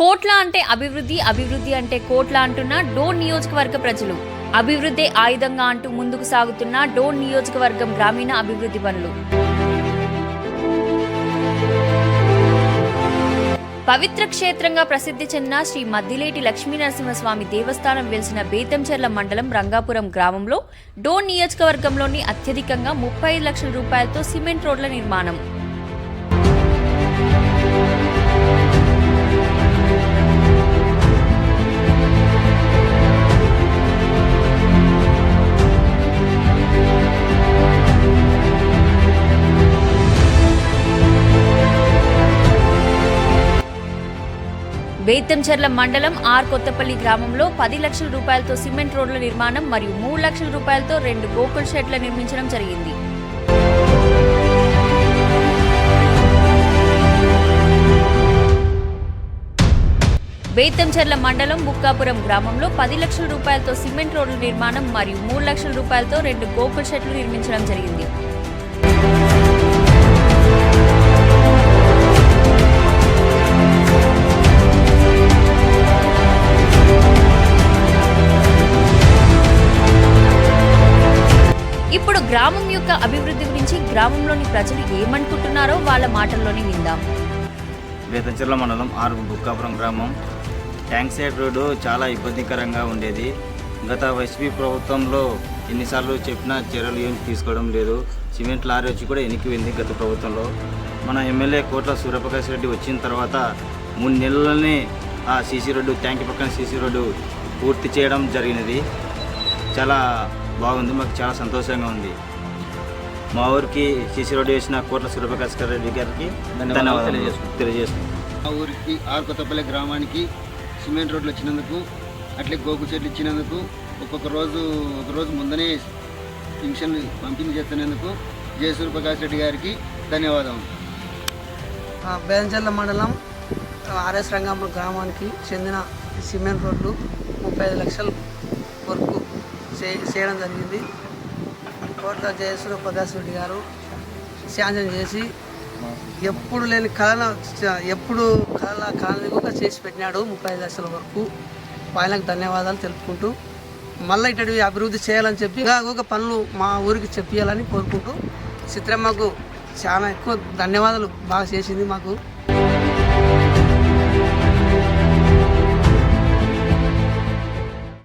కోట్ల అంటే అభివృద్ధి అభివృద్ధి అంటే కోట్ల అంటున్న డోన్ నియోజకవర్గ ప్రజలు. అభివృద్ధి ఆయుధంగా అంటూ ముందుకు సాగుతున్న డోన్ నియోజకవర్గం గ్రామీణ అభివృద్ధి పనులు. పవిత్ర క్షేత్రంగా ప్రసిద్ధి చెందిన శ్రీ మద్దిలేటి లక్ష్మీ నరసింహస్వామి దేవస్థానం వెలిసిన బేతంచెర్ల మండలం రంగాపురం గ్రామంలో డోన్ నియోజకవర్గంలోని అత్యధికంగా ముప్పై లక్షల రూపాయలతో సిమెంట్ రోడ్ల నిర్మాణం. బేతంచెర్ల మండలం ఆర్ కొత్తపల్లి గ్రామంలో పది లక్షల రూపాయలతో సిమెంట్ రోడ్ల నిర్మాణం మరియు మూడు లక్షల రూపాయలతో రెండు గోకుల్ షెడ్ల నిర్మించడం జరిగింది. బేతంచెర్ల మండలం బుక్కాపురం గ్రామంలో పది లక్షల రూపాయలతో సిమెంట్ రోడ్ల నిర్మాణం మరియు మూడు లక్షల రూపాయలతో రెండు గోకుల్ షెడ్లు నిర్మించడం జరిగింది. గ్రామం యొక్క అభివృద్ధి గురించి గ్రామంలోని ప్రజలు ఏమనుకుంటున్నారో వాళ్ళ మాటల్లోనే విందాం. బేతంచెర్ల మండలం ఆరు బుక్కాపురం గ్రామం. ట్యాంక్ సైడ్ రోడ్డు చాలా ఇబ్బందికరంగా ఉండేది. గత వైసీపీ ప్రభుత్వంలో ఎన్నిసార్లు చెప్పినా చర్యలు ఏం తీసుకోవడం లేదు. సిమెంట్ లారీ వచ్చి కూడా వెనక్కిపోయింది గత ప్రభుత్వంలో. మన ఎమ్మెల్యే కోట్ల సూర్యప్రకాష్ రెడ్డి వచ్చిన తర్వాత మూడు నెలలనే ఆ సీసీ రోడ్డు ట్యాంక్ పక్కన సీసీ రోడ్డు పూర్తి చేయడం జరిగినది. చాలా బాగుంది మాకు చాలా సంతోషంగా ఉంది. మా ఊరికి సీసీ రోడ్డు వేసిన కోట్ల సూర్యప్రకాష్ రెడ్డి గారికి ధన్యవాదాలు తెలియజేస్తున్నాం మా ఊరికి ఆరుకొత్తపల్లి గ్రామానికి సిమెంట్ రోడ్లు వచ్చినందుకు అట్లే గోకు చెట్లు ఇచ్చినందుకు ఒక్కొక్క రోజు ఒక రోజు ముందనే పింఛన్ పంపిణీ చేస్తున్నందుకు జయసూర్ ప్రకాష్ రెడ్డి గారికి ధన్యవాదాలు ఆ, బేదంచెర్ల మండలం ఆర్ఎస్ రంగాపురం గ్రామానికి చెందిన సిమెంట్ రోడ్లు ముప్పై ఐదు లక్షల వరకు చేయడం జరిగింది. కోట్ల జయేశ్వర ప్రకాశ్రెడ్డి గారు శాంతం చేసి ఎప్పుడు లేని కళన ఎప్పుడు కళ కూడా చేసి పెట్టినాడు ముప్పై లక్షల వరకు. ఆయనకు ధన్యవాదాలు తెలుపుకుంటూ మళ్ళీ ఇటువంటి అభివృద్ధి చేయాలని చెప్పి ఇంకా ఒక పనులు మా ఊరికి చెప్పియాలని కోరుకుంటూ చిత్రమ్మకు చాలా ఎక్కువ ధన్యవాదాలు బాగా చేసింది మాకు.